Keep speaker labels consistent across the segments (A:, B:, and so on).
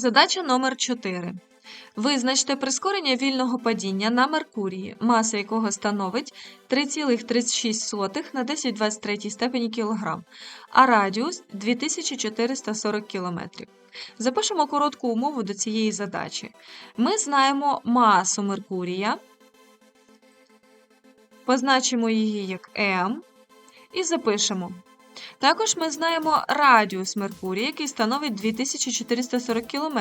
A: Задача номер 4. Визначте прискорення вільного падіння на Меркурії, маса якого становить 3,36 на 1023 степені кілограм, а радіус 2440 км. Запишемо коротку умову до цієї задачі. Ми знаємо масу Меркурія, позначимо її як М і запишемо. Також ми знаємо радіус Меркурія, який становить 2440 км.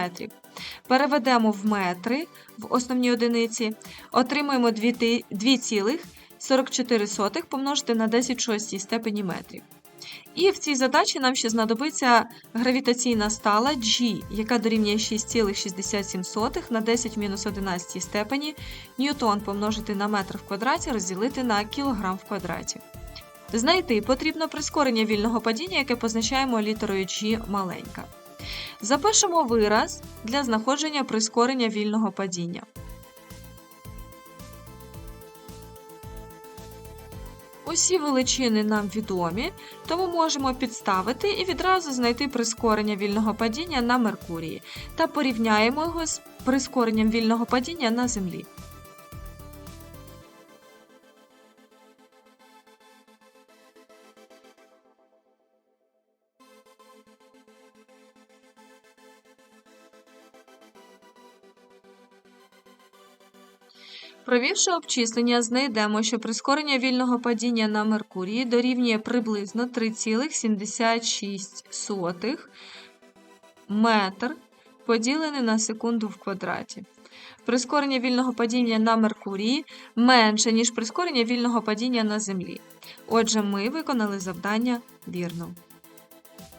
A: Переведемо в метри в основній одиниці, отримуємо 2,44 помножити на 10 шостій степені метрів. І в цій задачі нам ще знадобиться гравітаційна стала G, яка дорівнює 6,67 на 10 мінус 11 степені ньютон помножити на метр в квадраті розділити на кілограм в квадраті. Знайти потрібно прискорення вільного падіння, яке позначаємо літерою G маленька. Запишемо вираз для знаходження прискорення вільного падіння. Усі величини нам відомі, тому можемо підставити і відразу знайти прискорення вільного падіння на Меркурії та порівняємо його з прискоренням вільного падіння на Землі. Провівши обчислення, знайдемо, що прискорення вільного падіння на Меркурії дорівнює приблизно 3,76 метр поділений на секунду в квадраті. Прискорення вільного падіння на Меркурії менше, ніж прискорення вільного падіння на Землі. Отже, ми виконали завдання вірно.